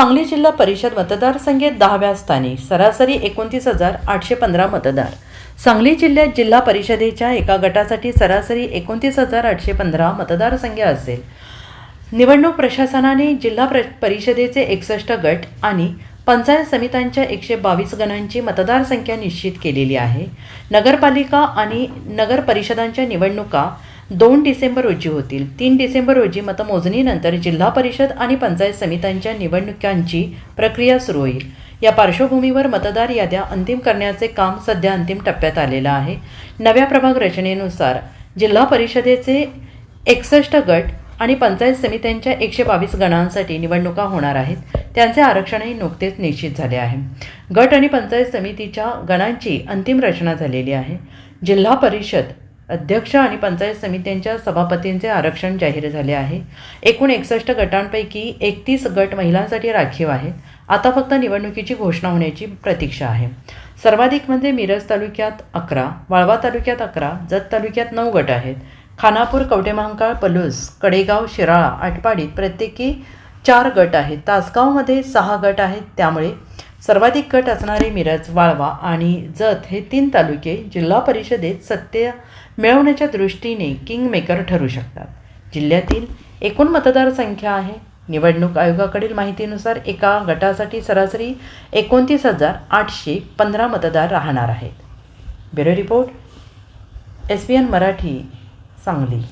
सांगली जिल्हा परिषद मतदारसंघेत दहाव्या स्थानी सरासरी एकोणतीस हजार आठशे पंधरा मतदार. सांगली जिल्ह्यात जिल्हा परिषदेच्या एका गटासाठी सरासरी एकोणतीस हजार आठशे पंधरा मतदारसंघ असेल. निवडणूक प्रशासनाने जिल्हा प्र परिषदेचे एकसष्ट गट आणि पंचायत समित्यांच्या एकशे बावीस गणांची मतदारसंख्या निश्चित केलेली आहे. नगरपालिका आणि नगर परिषदांच्या निवडणुका दोन डिसेंबर रोजी होतील. तीन डिसेंबर रोजी मतमोजणीनंतर जिल्हा परिषद आणि पंचायत समित्यांच्या निवडणुकांची प्रक्रिया सुरू होईल. या पार्श्वभूमीवर मतदार याद्या अंतिम करण्याचे काम सध्या अंतिम टप्प्यात आलेलं आहे. नव्या प्रभाग रचनेनुसार जिल्हा परिषदेचे एकसष्ट गट आणि पंचायत समित्यांच्या एकशे बावीस गणांसाठी निवडणुका होणार आहेत. त्यांचे आरक्षणही नुकतेच निश्चित झाले आहे. गट आणि पंचायत समितीच्या गणांची अंतिम रचना झालेली आहे. जिल्हा परिषद अध्यक्ष आणि पंचायत समित्यांच्या सभापतींचे आरक्षण जाहीर झाले आहे. एकूण एकसष्ट गटांपैकी एकतीस गट महिलांसाठी राखीव आहेत. आता फक्त निवडणुकीची घोषणा होण्याची प्रतीक्षा आहे. सर्वाधिक म्हणजे मिरज तालुक्यात अकरा वाळवा तालुक्यात अकरा जत तालुक्यात नऊ गट आहेत. खानापूर कवटेमहांकाळ पलूस कडेगाव शिराळा आटपाडीत प्रत्येकी चार गट आहेत. तासगावमध्ये सहा गट आहेत. त्यामुळे सर्वाधिक गट असणारे मिरज वाळवा आणि जत हे तीन तालुके जिल्हा परिषदेत सत्य मिळवण्याच्या दृष्टीने किंगमेकर ठरू शकतात. जिल्ह्यातील एकूण मतदारसंख्या आहे. निवडणूक आयोगाकडील माहितीनुसार एका गटासाठी सरासरी एकोणतीस हजार आठशे पंधरा मतदार राहणार आहेत. Bureau report S B N Marathi Sangli.